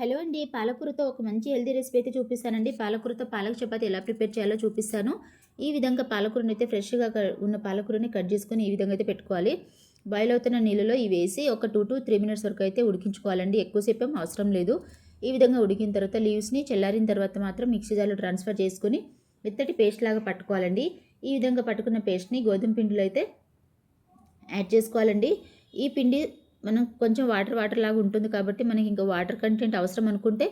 Hello అండి. పాలకూరతో ఒక మంచి హెల్తీ రెసిపీ అయితే చూపిస్తానండి. పాలకూరతో పాలక చపాతి ఎలా ప్రిపేర్ చేయాలో చూపిస్తాను. ఈ విధంగా పాలకూరని అయితే ఫ్రెష్గా క- ఉన్న పాలకూరని కట్ చేసుకొని ఈ విధంగా అయితే పెట్టుకోవాలి. బాయిల్ అవుతున్న నీళ్ళలో ఇవి వేసి ఒక టూ టు త్రీ మినిట్స్ వరకు అయితే ఉడికించుకోవాలండి. ఎక్కువసేపు ఏం అవసరం లేదు. ఈ విధంగా ఉడికిన తర్వాత లీవ్స్ని చల్లారిన తర్వాత మాత్రం మిక్సీ జార్లో ట్రాన్స్ఫర్ చేసుకొని మెత్తటి పేస్ట్ లాగా పట్టుకోవాలండి. ఈ విధంగా పట్టుకున్న పేస్ట్ని గోధుమ పిండిలో అయితే యాడ్ చేసుకోవాలండి. ఈ పిండి మనం కొంచెం వాటర్ వాటర్ లాగా ఉంటుంది కాబట్టి మనకి ఇంకా వాటర్ కంటెంట్ అవసరం అనుకుంటే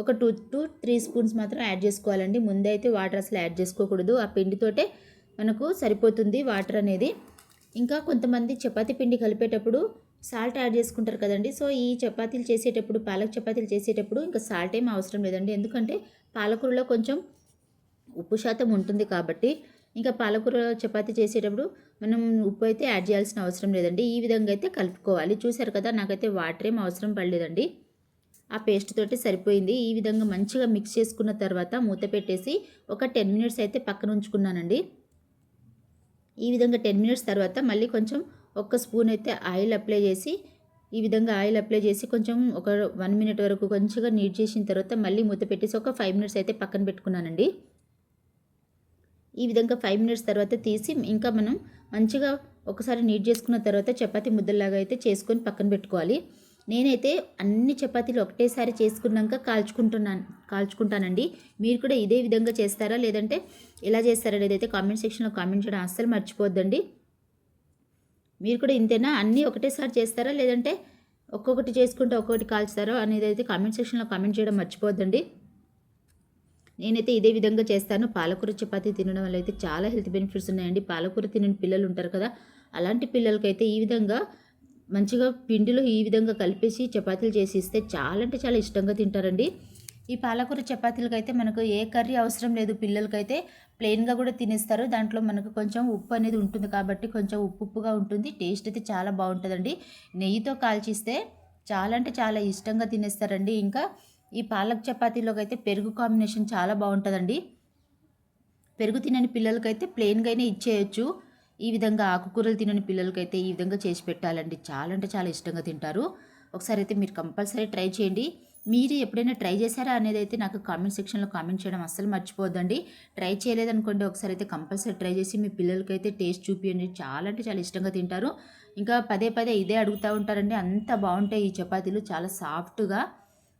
ఒక టూ టు త్రీ స్పూన్స్ మాత్రం యాడ్ చేసుకోవాలండి. ముందే అయితే వాటర్ అసలు యాడ్ చేసుకోకూడదు. ఆ పిండితోటే మనకు సరిపోతుంది వాటర్ అనేది. ఇంకా కొంతమంది చపాతీ పిండి కలిపేటప్పుడు సాల్ట్ యాడ్ చేసుకుంటారు కదండి. సో ఈ చపాతీలు చేసేటప్పుడు పాలక్ చపాతీలు చేసేటప్పుడు ఇంకా సాల్ట్ ఏం అవసరం లేదండి. ఎందుకంటే పాలకూరలో కొంచెం ఉప్పు శాతం ఉంటుంది కాబట్టి ఇంకా పాలకూర చపాతీ చేసేటప్పుడు మనం ఉప్పు అయితే యాడ్ చేయాల్సిన అవసరం లేదండి. ఈ విధంగా అయితే కలుపుకోవాలి. చూసారు కదా నాకైతే వాటర్ ఏం అవసరం పడలేదండి. ఆ పేస్ట్ తోటి సరిపోయింది. ఈ విధంగా మంచిగా మిక్స్ చేసుకున్న తర్వాత మూత పెట్టేసి ఒక టెన్ మినిట్స్ అయితే పక్కన ఉంచుకున్నానండి. ఈ విధంగా టెన్ మినిట్స్ తర్వాత మళ్ళీ కొంచెం ఒక్క స్పూన్ అయితే ఆయిల్ అప్లై చేసి ఈ విధంగా ఆయిల్ అప్లై చేసి కొంచెం ఒక వన్ మినిట్ వరకు కొంచెంగా నీట్ చేసిన తర్వాత మళ్ళీ మూత పెట్టేసి ఒక ఫైవ్ మినిట్స్ అయితే పక్కన పెట్టుకున్నానండి. ఈ విధంగా ఫైవ్ మినిట్స్ తర్వాత తీసి ఇంకా మనం మంచిగా ఒకసారి నీట్ చేసుకున్న తర్వాత చపాతి ముద్దలాగా అయితే చేసుకొని పక్కన పెట్టుకోవాలి. నేనైతే అన్ని చపాతీలు ఒకటేసారి చేసుకున్నాక కాల్చుకుంటున్నాను కాల్చుకుంటానండి. మీరు కూడా ఇదే విధంగా చేస్తారా? లేదంటే ఎలా చేస్తారా? లేదైతే కామెంట్ సెక్షన్లో కామెంట్ చేయడం అస్సలు మర్చిపోద్దండి. మీరు కూడా ఇంతేనా? అన్నీ ఒకటేసారి చేస్తారా? లేదంటే ఒక్కొక్కటి చేసుకుంటే ఒక్కొక్కటి కాల్చుతారో? అనేది అయితే కామెంట్ సెక్షన్లో కామెంట్ చేయడం మర్చిపోద్దండి. నేనైతే ఇదే విధంగా చేస్తాను. పాలకూర చపాతి తినడం వల్ల అయితే చాలా హెల్త్ బెనిఫిట్స్ ఉన్నాయండి. పాలకూర తినని పిల్లలు ఉంటారు కదా అలాంటి పిల్లలకైతే ఈ విధంగా మంచిగా పిండిలో ఈ విధంగా కలిపేసి చపాతీలు చేసి ఇస్తే చాలా అంటే చాలా ఇష్టంగా తింటారండి. ఈ పాలకూర చపాతీలకైతే అయితే మనకు ఏ కర్రీ అవసరం లేదు. పిల్లలకైతే ప్లెయిన్గా కూడా తినేస్తారు. దాంట్లో మనకు కొంచెం ఉప్పు అనేది ఉంటుంది కాబట్టి కొంచెం ఉప్పు ఉప్పుగా ఉంటుంది. టేస్ట్ అయితే చాలా బాగుంటుందండి. నెయ్యితో కాల్చిస్తే చాలా అంటే చాలా ఇష్టంగా తినేస్తారండి. ఇంకా ఈ పాలక్ చపాతీలోకి అయితే పెరుగు కాంబినేషన్ చాలా బాగుంటుందండి. పెరుగు తినని పిల్లలకైతే ప్లెయిన్గానే ఇచ్చేయచ్చు. ఈ విధంగా ఆకుకూరలు తినని పిల్లలకైతే ఈ విధంగా చేసి పెట్టాలండి. చాలా అంటే చాలా ఇష్టంగా తింటారు. ఒకసారి అయితే మీరు కంపల్సరీ ట్రై చేయండి. మీరు ఎప్పుడైనా ట్రై చేశారా అనేది అయితే నాకు కామెంట్ సెక్షన్లో కామెంట్ చేయడం అస్సలు మర్చిపోద్దండి ట్రై చేయలేదనుకోండి ఒకసారి అయితే కంపల్సరీ ట్రై చేసి మీ పిల్లలకైతే టేస్ట్ చూపించండి చాలా అంటే చాలా ఇష్టంగా తింటారు. ఇంకా పదే పదే ఇదే అడుగుతూ ఉంటారండి. అంత బాగుంటాయి ఈ చపాతీలు. చాలా సాఫ్ట్గా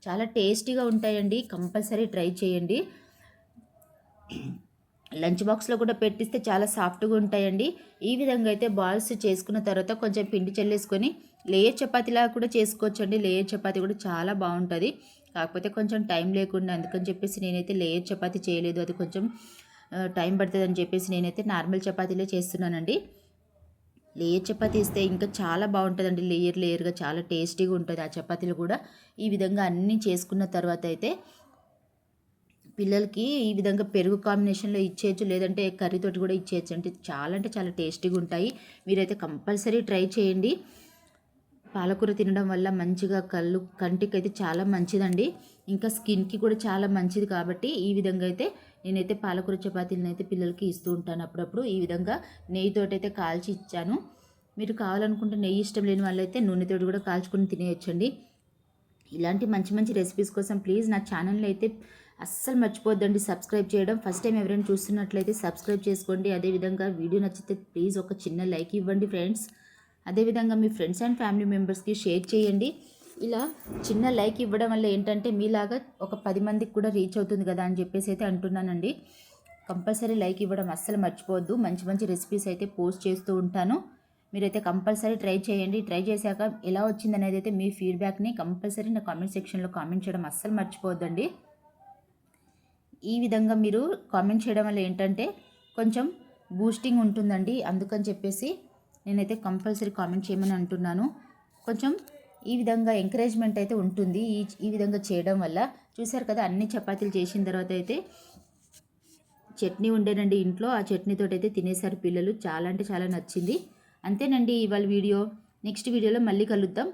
చాలా టేస్టీగా ఉంటాయండి. కంపల్సరీ ట్రై చేయండి. లంచ్ బాక్స్లో కూడా పెట్టిస్తే చాలా సాఫ్ట్గా ఉంటాయండి. ఈ విధంగా అయితే బాల్స్ చేసుకున్న తర్వాత కొంచెం పిండి చల్లేసుకొని లేయర్ చపాతీలా కూడా చేసుకోవచ్చండి. లేయర్ చపాతీ కూడా చాలా బాగుంటుంది. కాకపోతే కొంచెం టైం లేకుండా అందుకని చెప్పేసి నేనైతే లేయర్ చపాతీ చేయలేదు. అది కొంచెం టైం పడుతుంది అని చెప్పేసి నేనైతే నార్మల్ చపాతీలే చేస్తున్నానండి. లేయర్ చపాతీ ఇస్తే ఇంకా చాలా బాగుంటుందండి. లేయర్ లేయర్గా చాలా టేస్టీగా ఉంటుంది ఆ చపాతీలు కూడా. ఈ విధంగా అన్నీ చేసుకున్న తర్వాత అయితే పిల్లలకి ఈ విధంగా పెరుగు కాంబినేషన్లో ఇచ్చేయచ్చు. లేదంటే కర్రీతోటి కూడా ఇచ్చేయచ్చు. అంటే చాలా అంటే చాలా టేస్టీగా ఉంటాయి. మీరైతే కంపల్సరీ ట్రై చేయండి. పాలకూర తినడం వల్ల మంచిగా కళ్ళు కంటికి అయితే చాలా మంచిదండి. ఇంకా స్కిన్కి కూడా చాలా మంచిది కాబట్టి ఈ విధంగా అయితే నేనైతే పాలకూర చపాతీలను అయితే పిల్లలకి ఇస్తూ ఉంటాను అప్పుడప్పుడు. ఈ విధంగా నెయ్యితోటి అయితే కాల్చి ఇచ్చాను. మీరు కావాలనుకుంటే నెయ్యి ఇష్టం లేని వాళ్ళైతే నూనెతోటి కూడా కాల్చుకొని తినేయచ్చండి. ఇలాంటి మంచి మంచి రెసిపీస్ కోసం ప్లీజ్ నా ఛానల్ని అయితే అస్సలు మర్చిపోద్దండి సబ్స్క్రైబ్ చేయడం ఫస్ట్ టైం ఎవరైనా చూస్తున్నట్లయితే సబ్స్క్రైబ్ చేసుకోండి. అదేవిధంగా వీడియో నచ్చితే ప్లీజ్ ఒక చిన్న లైక్ ఇవ్వండి ఫ్రెండ్స్. అదేవిధంగా మీ ఫ్రెండ్స్ అండ్ ఫ్యామిలీ మెంబర్స్కి షేర్ చేయండి. ఇలా చిన్న లైక్ ఇవ్వడం వల్ల ఏంటంటే మీలాగా ఒక పది మందికి కూడా రీచ్ అవుతుంది కదా అని చెప్పేసి అయితే అంటున్నానండి. కంపల్సరీ లైక్ ఇవ్వడం అస్సలు మర్చిపోవద్దు. మంచి మంచి రెసిపీస్ అయితే పోస్ట్ చేస్తూ ఉంటాను. మీరైతే కంపల్సరీ ట్రై చేయండి. ట్రై చేశాక ఎలా వచ్చింది అనేది అయితే మీ ఫీడ్బ్యాక్ని కంపల్సరీ నా కామెంట్ సెక్షన్లో కామెంట్ చేయడం అస్సలు మర్చిపోవద్దండి. ఈ విధంగా మీరు కామెంట్ చేయడం వల్ల ఏంటంటే కొంచెం బూస్టింగ్ ఉంటుందండి. అందుకని చెప్పేసి నేనైతే కంపల్సరీ కామెంట్ చేయమని అంటున్నాను. కొంచెం ఈ విధంగా ఎంకరేజ్మెంట్ అయితే ఉంటుంది ఈ ఈ విధంగా చేయడం వల్ల. చూసారు కదా అన్ని చపాతీలు చేసిన తర్వాత అయితే చట్నీ ఉండేనండి ఇంట్లో. ఆ చట్నీతో అయితే తినేసారు పిల్లలు. చాలా అంటే చాలా నచ్చింది. అంతేనండి ఇవాళ వీడియో. నెక్స్ట్ వీడియోలో మళ్ళీ కలుద్దాం.